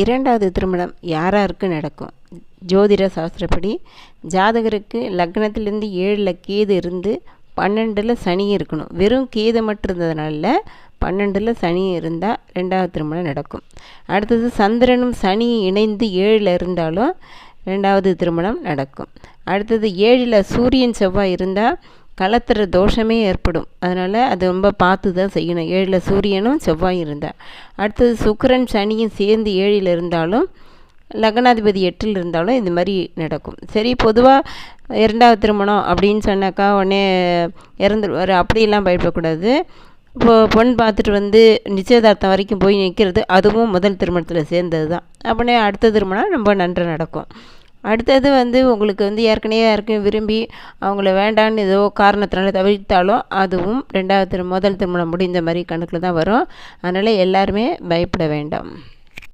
இரண்டாவது திருமணம் யாராருக்கு நடக்கும்? ஜோதிட சாஸ்திரப்படி ஜாதகருக்கு லக்னத்திலேருந்து ஏழில் கேது இருந்து பன்னெண்டில் சனி இருக்கணும். வெறும் கேது மட்டும் இருந்ததுனால பன்னெண்டில் சனி இருந்தால் ரெண்டாவது திருமணம் நடக்கும். அடுத்தது சந்திரனும் சனி இணைந்து ஏழில் இருந்தாலும் ரெண்டாவது திருமணம் நடக்கும். அடுத்தது ஏழில் சூரியன் செவ்வாய் இருந்தால் கலத்துற தோஷமே ஏற்படும். அதனால் அது ரொம்ப பார்த்து தான் செய்யணும். ஏழில் சூரியனும் செவ்வாய் இருந்தால் அடுத்தது சுக்கரன் சனியும் சேர்ந்து ஏழில் இருந்தாலும் லக்னாதிபதி எட்டில் இருந்தாலும் இந்த மாதிரி நடக்கும். சரி பொதுவாக இரண்டாவது திருமணம் அப்படின்னு சொன்னாக்கா உடனே இறந்துருவார் அப்படியெல்லாம் பயப்படக்கூடாது. இப்போ பொண் பார்த்துட்டு வந்து நிச்சயதார்த்தம் வரைக்கும் போய் நிற்கிறது அதுவும் முதல் திருமணத்தில் சேர்ந்தது தான் அப்படின்னே அடுத்த திருமணம் ரொம்ப நன்றாக நடக்கும். அடுத்தது வந்து உங்களுக்கு வந்து ஏற்கனவே யாருக்கும் விரும்பி அவங்கள வேண்டான்னு ஏதோ காரணத்தினால தவிர்த்தாலும் அதுவும் ரெண்டாவது திரு முதல் திருமணம் முடிந்த மாதிரி கணக்கில் தான் வரும். அதனால் எல்லாருமே பயப்பட வேண்டாம்.